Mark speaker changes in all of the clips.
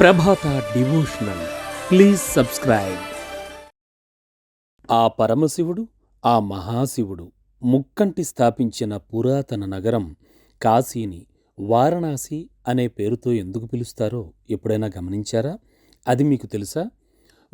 Speaker 1: Prabhata devotional. Please subscribe. ఆ పరమశివుడు ఆ మహాశివుడు ముక్కంటి స్థాపించిన పురాతన నగరం కాశీని వారణాసి అనే పేరుతో ఎందుకు పిలుస్తారో ఎప్పుడైనా గమనించారా? అది మీకు తెలుసా?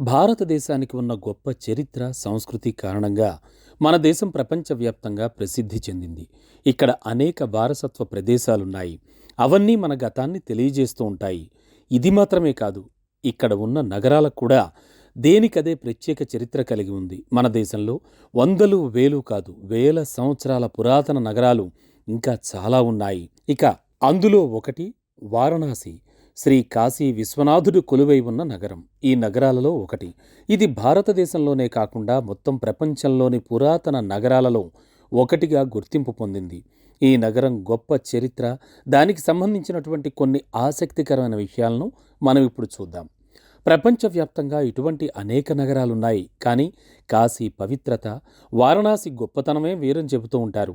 Speaker 1: భారతదేశానికి ఉన్న గొప్ప చరిత్ర సంస్కృతి కారణంగా మన దేశం ప్రపంచవ్యాప్తంగా ప్రసిద్ధి చెందింది. ఇక్కడ అనేక వారసత్వ ప్రదేశాలున్నాయి. అవన్నీ మన గతాన్ని తెలియజేస్తూ ఉంటాయి. ఇది మాత్రమే కాదు ఇక్కడ ఉన్న నగరాలకు కూడా దేనికదే ప్రత్యేక చరిత్ర కలిగి ఉంది. మన దేశంలో వందలు వేలు కాదు వేల సంవత్సరాల పురాతన నగరాలు ఇంకా చాలా ఉన్నాయి. ఇక అందులో ఒకటి వారణాసి శ్రీ కాశీ విశ్వనాథుడు కొలువై ఉన్న నగరం. ఈ నగరాలలో ఒకటి. ఇది భారతదేశంలోనే కాకుండా మొత్తం ప్రపంచంలోని పురాతన నగరాలలో ఒకటిగా గుర్తింపు పొందింది. ఈ నగరం గొప్ప చరిత్ర దానికి సంబంధించినటువంటి కొన్ని ఆసక్తికరమైన విషయాలను మనం ఇప్పుడు చూద్దాం. ప్రపంచవ్యాప్తంగా ఇటువంటి అనేక నగరాలున్నాయి. కానీ కాశీ పవిత్రత వారణాసి గొప్పతనమే వీరని చెబుతూ ఉంటారు.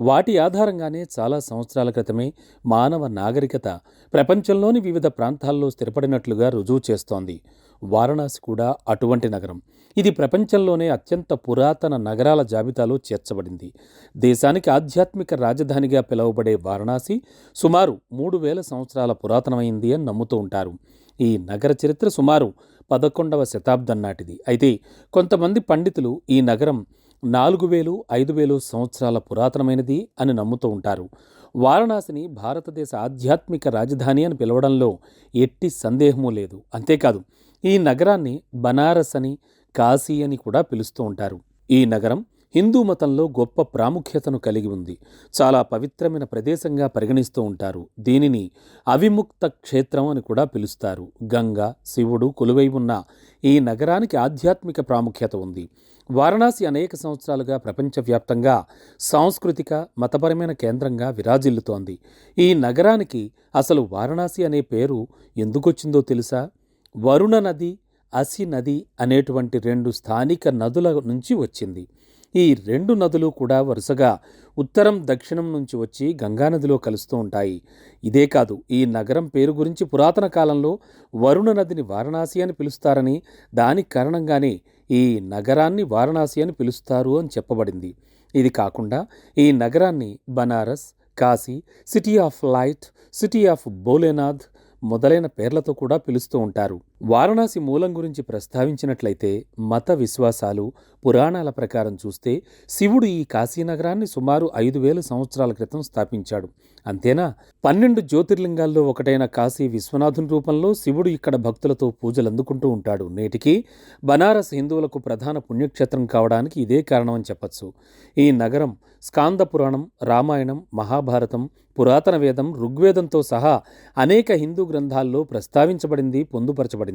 Speaker 1: వాటి ఆధారంగానే చాలా సంవత్సరాల క్రితమే మానవ నాగరికత ప్రపంచంలోని వివిధ ప్రాంతాల్లో స్థిరపడినట్లుగా రుజువు చేస్తోంది. వారణాసి కూడా అటువంటి నగరం. ఇది ప్రపంచంలోనే అత్యంత పురాతన నగరాల జాబితాలో చేర్చబడింది. దేశానికి ఆధ్యాత్మిక రాజధానిగా పిలువబడే వారణాసి సుమారు మూడు వేల సంవత్సరాల పురాతనమైంది అని నమ్ముతూ ఉంటారు. ఈ నగర చరిత్ర సుమారు పదకొండవ శతాబ్దం నాటిది. అయితే కొంతమంది పండితులు ఈ నగరం నాలుగు వేలు ఐదు వేలు సంవత్సరాల పురాతనమైనది అని నమ్ముతూ ఉంటారు. వారణాసిని భారతదేశ ఆధ్యాత్మిక రాజధాని అని పిలవడంలో ఎట్టి సందేహమూ లేదు. అంతేకాదు ఈ నగరాన్ని బనారస్ అని కాశీ అని కూడా పిలుస్తూ ఉంటారు. ఈ నగరం హిందూ మతంలో గొప్ప ప్రాముఖ్యతను కలిగి ఉంది. చాలా పవిత్రమైన ప్రదేశంగా పరిగణిస్తూ ఉంటారు. దీనిని అవిముక్త క్షేత్రం అని కూడా పిలుస్తారు. గంగా శివుడు కొలువై ఉన్న ఈ నగరానికి ఆధ్యాత్మిక ప్రాముఖ్యత ఉంది. వారణాసి అనేక సంవత్సరాలుగా ప్రపంచవ్యాప్తంగా సాంస్కృతిక మతపరమైన కేంద్రంగా విరాజిల్లుతోంది. ఈ నగరానికి అసలు వారణాసి అనే పేరు ఎందుకొచ్చిందో తెలుసా? వరుణ నది అసి నది అనేటువంటి రెండు స్థానిక నదుల నుంచి వచ్చింది. ఈ రెండు నదులు కూడా వరుసగా ఉత్తరం దక్షిణం నుంచి వచ్చి గంగానదిలో కలుస్తూ ఉంటాయి. ఇదే కాదు ఈ నగరం పేరు గురించి పురాతన కాలంలో వరుణ నదిని వారణాసి అని పిలుస్తారని దానికి కారణంగానే ఈ నగరాన్ని వారణాసి అని పిలుస్తారు అని చెప్పబడింది. ఇది కాకుండా ఈ నగరాన్ని Banaras Kashi city of light city of Bholenath మొదలైన పేర్లతో కూడా పిలుస్తూ ఉంటారు. వారణాసి మూలం గురించి ప్రస్తావించినట్లయితే మత విశ్వాసాలు పురాణాల ప్రకారం చూస్తే శివుడు ఈ కాశీనగరాన్ని సుమారు ఐదు వేల సంవత్సరాల క్రితం స్థాపించాడు. అంతేనా? పన్నెండు జ్యోతిర్లింగాల్లో ఒకటైన కాశీ విశ్వనాథుని రూపంలో శివుడు ఇక్కడ భక్తులతో పూజలు అందుకుంటూ ఉంటాడు. నేటికి బనారస్ హిందువులకు ప్రధాన పుణ్యక్షేత్రం కావడానికి ఇదే కారణం అని చెప్పచ్చు. ఈ నగరం స్కాంద పురాణం రామాయణం మహాభారతం పురాతన వేదం ఋగ్వేదంతో సహా అనేక హిందూ గ్రంథాల్లో ప్రస్తావించబడింది పొందుపరచబడింది.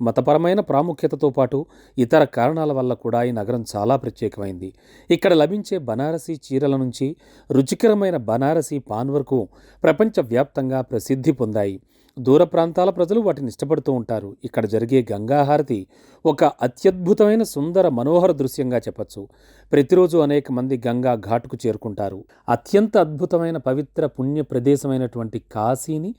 Speaker 1: మతపరమైన ప్రాముఖ్యతతో పాటు ఇతర కారణాల వల్ల కూడా ఈ నగరం చాలా ప్రత్యేకమైంది. ఇక్కడ లభించే బనారసీ చీరల నుంచి రుచికరమైన బనారసీ పాన్ వరకు ప్రపంచవ్యాప్తంగా ప్రసిద్ధి పొందాయి. దూర ప్రాంతాల ప్రజలు వాటిని ఇష్టపడుతూ ఉంటారు. ఇక్కడ జరిగే గంగాహారతి ఒక అత్యద్భుతమైన సుందర మనోహర దృశ్యంగా చెప్పచ్చు. ప్రతిరోజు అనేక మంది గంగా ఘాట్కు చేరుకుంటారు. అత్యంత అద్భుతమైన పవిత్ర పుణ్య ప్రదేశమైనటువంటి కాశీని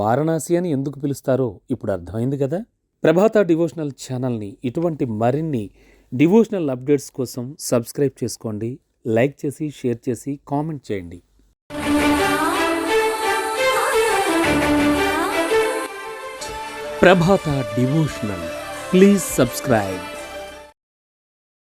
Speaker 1: వారణాసి అని ఎందుకు పిలుస్తారో ఇప్పుడు అర్థమైంది కదా? ప్రభాత డివోషనల్ ఛానల్ని ఇటువంటి మరిన్ని డివోషనల్ అప్డేట్స్ కోసం సబ్స్క్రైబ్ చేసుకోండి లైక్ చేసి షేర్ చేసి కామెంట్ చేయండి. Prabhata devotional please subscribe.